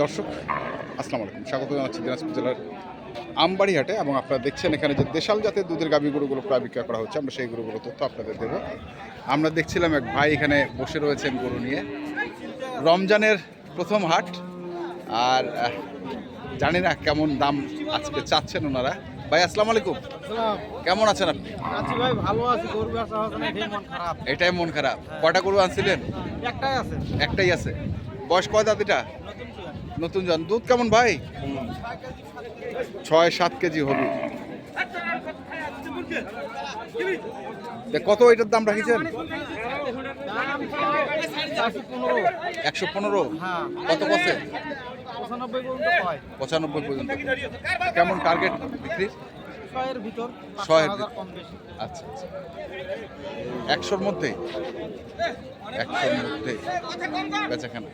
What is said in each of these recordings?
দর্শক আসসালামু আলাইকুম। স্বাগত জানাচ্ছি দিনাজপুর জেলার আমবাড়িহাটে এবং আপনারা দেখছেন এখানে যে দেশাল জাতের দুধের গাভী গরুগুলো প্রায় বিক্রয় করা হচ্ছে আমরা সেই গরুগুলো তথ্য আপনাদের দেবো। আমরা দেখছিলাম এক ভাই এখানে বসে রয়েছেন গরু নিয়ে। রমজানের প্রথম হাট আর জানি না কেমন দাম আজকে চাচ্ছেন ওনারা। ভাই আসসালামু আলাইকুম। কেমন আছেন আপনি? আছি ভাই ভালো আছি। গরু ব্যবসা এটাই মন খারাপ। এটাই মন খারাপ। কয়টা গরু আনছিলেন? একটাই আছে। একটাই আছে। বয়স কয় দাঁত এটা? নতুন জন দুধ কেমন ভাই? ছয় সাত কেজি হবে কত এটার দাম রাখিছেন? একশো পনেরো? কত পঁচানব্বই পর্যন্ত পঁচানব্বই পর্যন্ত। কেমন টার্গেট বিক্রি? ছয়ের ভিতর ছয়ের কম বেশি। আচ্ছা আচ্ছা। একশোর মধ্যে? একশোর মধ্যে। বেচাখানা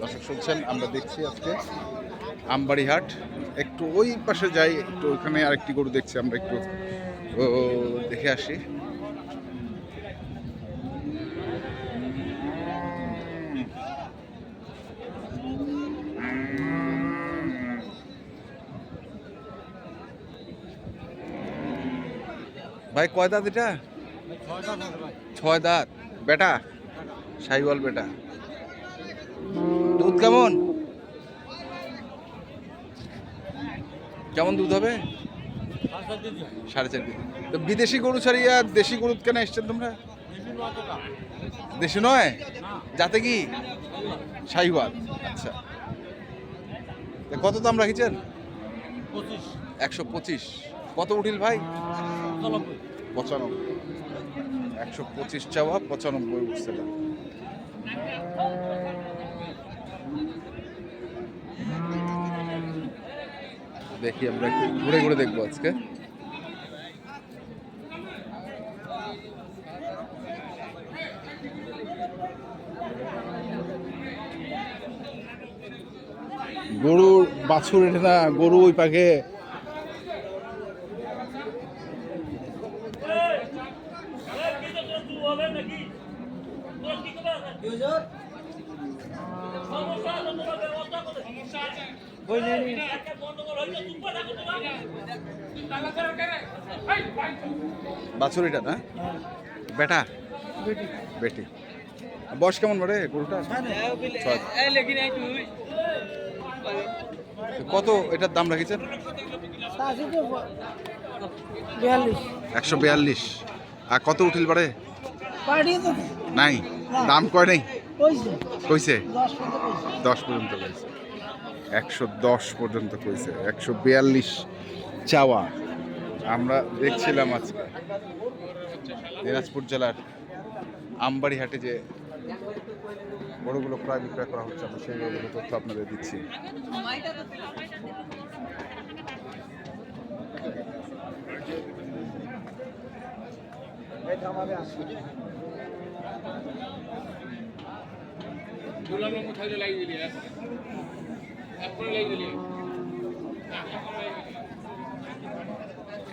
দর্শক শুনছেন আমরা দেখছি আজকে আমবাড়ি হাট একটু ওই পাশে যাই একটু ওইখানে আরেকটি গরু দেখছি আমরা একটু ও, দেখে আসি। ভাই, কয় দাঁত এটা? ছয় দাঁত। বেটা? সাইওয়াল বেটা। দুধ কেমন? কেমন দুধ হবে? সাড়ে চার কেজি। তো বিদেশি গরু ছাড়িয়ে আর দেশি গরু কেন এসছেন তোমরা? দেশি নয়? যাতে কি? সাইওয়াল। আচ্ছা। কত দাম রাখিছেন? একশো পঁচিশ। কত উঠিল ভাই? পঁচানব্বই একশো পঁচিশ চাওয়া, পঁচানব্বই উঠছে দাম। দেখি আমরা একটু ঘুরে ঘুরে দেখব আজকে গরুর বাছুর এটা না, গরু ওই পাখে বাছুর এটা না? বেটা? বেটি। বয়স কেমন বাড়ে গরুটা। কত এটার দাম রাখিছেন? একশো বিয়াল্লিশ। আর কত উঠিল বাড়ে? নাই। দাম কয় নেই? কইছে। দশ পর্যন্ত কইছে। একশো দশ পর্যন্ত কইছে, একশো বিয়াল্লিশ চাওয়া। আমরা দেখছিলাম আজকে দিনাজপুর জেলার আমবাড়ি হাটে যে বড়গুলো ক্রয় বিক্রয় করা হচ্ছে, আমরা সেই গরুগুলো তথ্য আপনাদের দিচ্ছি।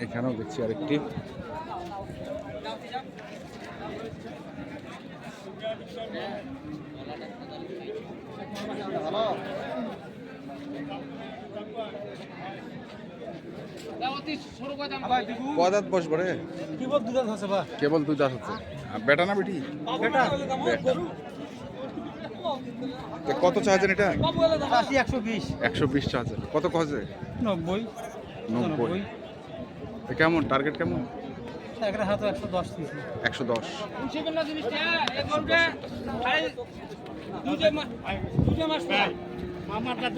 এখানেও দেখছি আরেকটি। কদাত বস বড়ে কি বল দুধ আছে বা। কেবল দুই দাস হচ্ছে বেটা না বেটি। বেটা। কত চাচ্ছেন এটা? আশি একশো বিশ। একশো বিশ চাচ্ছেন কত কছে নব্বই। নব্বই। তো কেমন? টার্গেট কেমন? একটা হাতে একশো দশ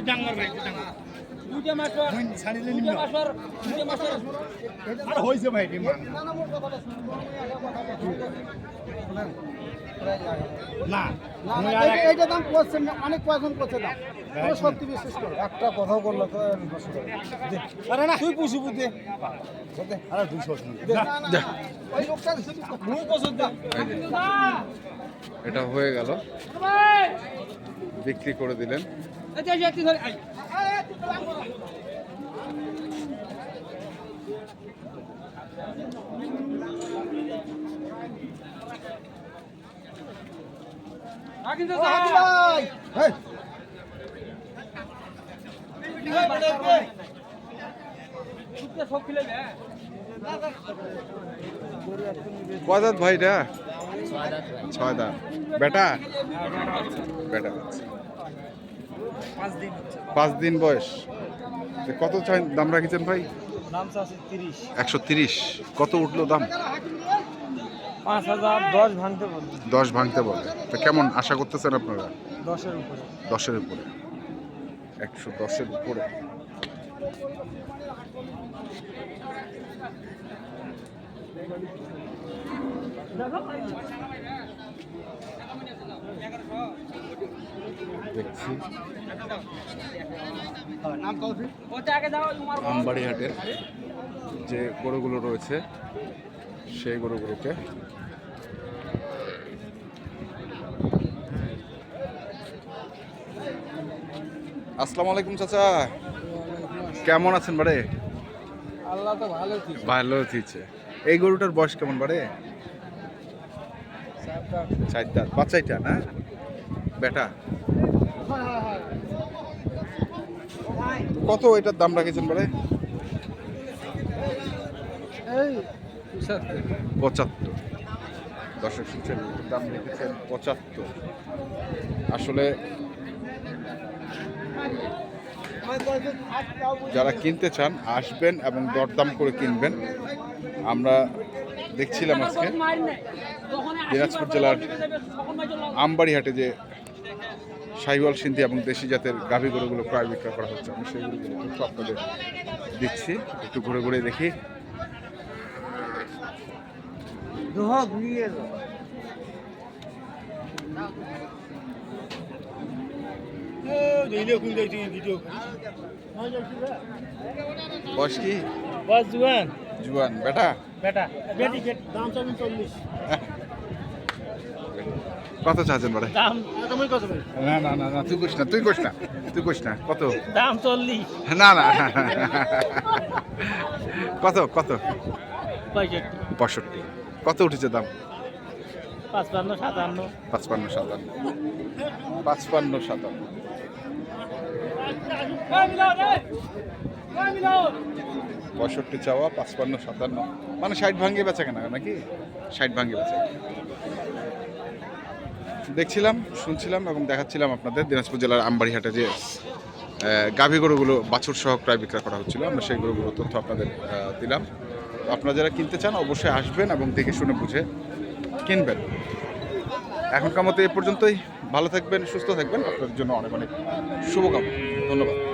ডাঙ্গার ভাই না। এইটা দাম অনেক কয়েকজন করছে দাম। সত্যি বিশ্বাস করো একটা কথাও করল তো আরে না। তুই পুষি আরে এটা হয়ে গেল। বিক্রি করে দিলেন। ভাই কয় দাঁত ভাই এটা? ছয় দাঁত বেটা বেটা পাঁচ দিন বয়স। কত দাম রাখিছেন ভাই? একশো তিরিশ। কত উঠল দাম? পাঁচ হাজার দশ ভাঙতে বলবে দশ ভাঙতে বলে। তো কেমন আশা করতেছেন আপনারা? দশের উপরে। দশের উপরে। একশো দশের উপরে। দেখছি। আমবাড়ি হাটের যে গরুগুলো রয়েছে সেই গরুগুলোকে। আসসালামু আলাইকুম চাচা। কেমন আছেন বাড়ে? আল্লাহ তো ভালো ভালো দিচ্ছে এই গরুটার বয়স কেমন বাড়ে? চারটা। বাচ্চাইটা না? বেটা? কত এটার দাম রাখেছেন বাড়ে? এই পঁচাত্তর। দর্শক শুনছেন, দাম রেখেছেন পঁচাত্তর। আসলে যারা কিনতে চান, আসবেন এবং দরদাম করে কিনবেন। আমরা দেখছিলাম আজকে দিনাজপুর জেলার আমবাড়িহাটে যে সাহিওয়াল সিন্ধি এবং দেশি জাতের গাভী গরুগুলো প্রায় বিক্রয় করা হচ্ছে, আমি সেইগুলো আপনাদের দিচ্ছি। একটু ঘুরে ঘুরে দেখি। দোহক নিয়ে যাও বয়স কি বস জুয়ান জুয়ান বেটা বেটা বেটি দাম চাবেন চল্লিশ কত চাচ্ছেন বাড়ে দাম তুমি কত না না না না তুই কইস না তুই কইস না তুই কইস না কত দাম চল্লিশ না না কত কত পঁয়ষট্টি পঁয়ষট্টি কত উঠেছে দাম? পাঁচপান্ন সাতান্ন। পাঁচপান্ন সাতান্ন। পাঁচপান্ন সাতান্ন। পঁয়ষট্টি চাওয়া পাঁচপান্ন সাতান্ন। মানে ষাট ভাঙ্গে বেচা কেনা নাকি? ষাট ভাঙ্গে বেচা দেখছিলাম শুনছিলাম এবং দেখাচ্ছিলাম আপনাদের দিনাজপুর জেলার আমবাড়িহাটে যে গাভী গরুগুলো বাছুর সহ প্রায় বিক্রয় করা হচ্ছিল। আমরা সেই গরুগুলো তথ্য আপনাদের দিলাম। আপনারা যারা কিনতে চান অবশ্যই আসবেন এবং দেখে শুনে বুঝে কিনবেন। এখনকার মতো এ পর্যন্তই। ভালো থাকবেন, সুস্থ থাকবেন। আপনাদের জন্য অনেক অনেক শুভকামনা। ধন্যবাদ।